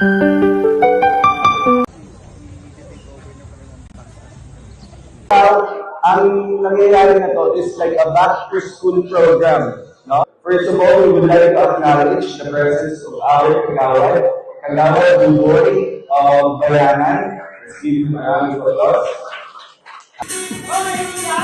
Ang nangyayari na to is like a back school program. No? First of all, we would like to acknowledge the presence of our Kagawad, Kagawad Bugoy of um, Bayanan. Excuse me, maraming photos. Oh,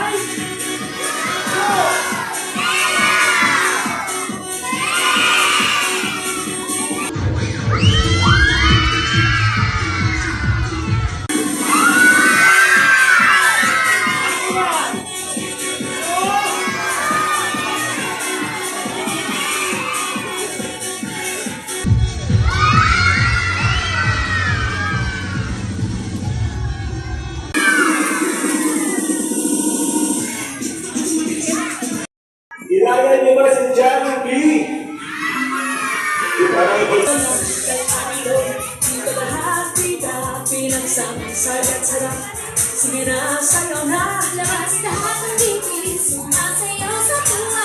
Kilala niyo ba si Johnny B? Sige na, sa'yo na Labas lahat ng bibig Sumasayaw sa tuwa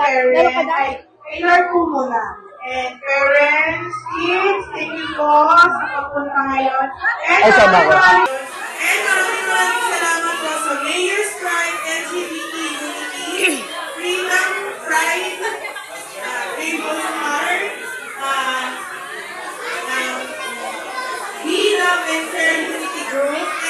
parents, ay, Taylor po muna. And parents, kids, thank you po sa pagpunta ngayon. And Ay, my friend Girl.